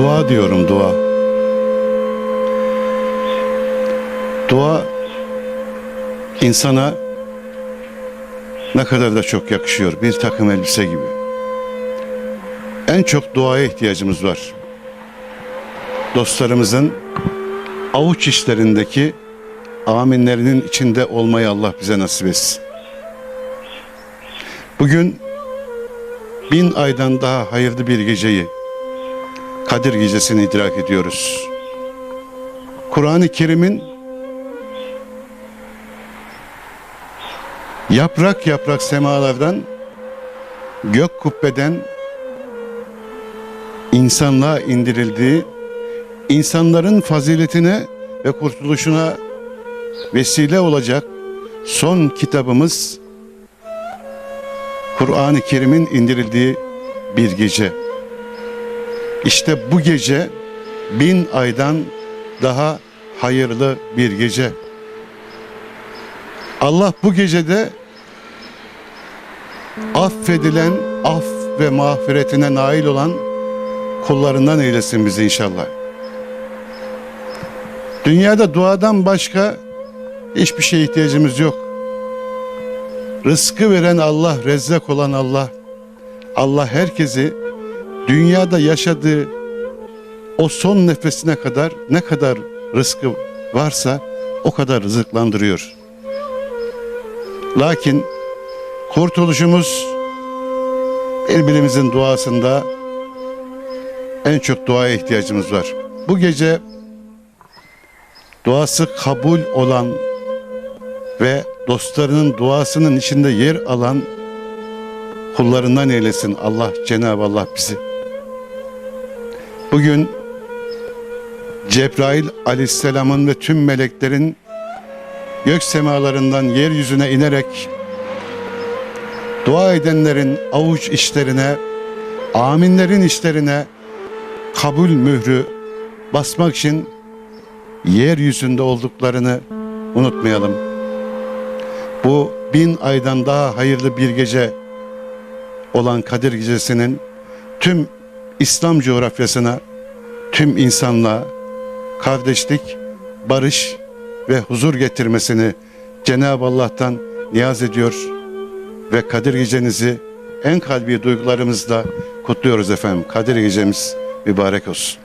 Dua diyorum dua. Dua insana ne kadar da çok yakışıyor. Bir takım elbise gibi. En çok duaya ihtiyacımız var. Dostlarımızın avuç işlerindeki aminlerinin içinde olmayı Allah bize nasip etsin. Bugün bin aydan daha hayırlı bir geceyi Kadir Gecesi'ni idrak ediyoruz. Kur'an-ı Kerim'in yaprak yaprak semalardan, gök kubbeden insanlığa indirildiği, insanların faziletine ve kurtuluşuna vesile olacak son kitabımız Kur'an-ı Kerim'in indirildiği bir gece. İşte bu gece bin aydan daha hayırlı bir gece. Allah bu gecede affedilen, af ve mağfiretine nail olan kullarından eylesin bizi inşallah. Dünyada duadan başka hiçbir şeye ihtiyacımız yok. Rızkı veren Allah, rezzak olan Allah. Allah herkesi dünyada yaşadığı o son nefesine kadar ne kadar rızkı varsa o kadar rızıklandırıyor. Lakin kurtuluşumuz birbirimizin duasında en çok duaya ihtiyacımız var. Bu gece duası kabul olan ve dostlarının duasının içinde yer alan kullarından eylesin Allah Cenab-ı Allah bizi. Bugün Cebrail aleyhisselamın ve tüm meleklerin gök semalarından yeryüzüne inerek dua edenlerin avuç işlerine, aminlerin işlerine kabul mührü basmak için yeryüzünde olduklarını unutmayalım. Bu bin aydan daha hayırlı bir gece olan Kadir Gecesi'nin tüm İslam coğrafyasına, tüm insanlığa kardeşlik, barış ve huzur getirmesini Cenab-ı Allah'tan niyaz ediyor ve Kadir Gecenizi en kalbi duygularımızla kutluyoruz efendim. Kadir Gecemiz mübarek olsun.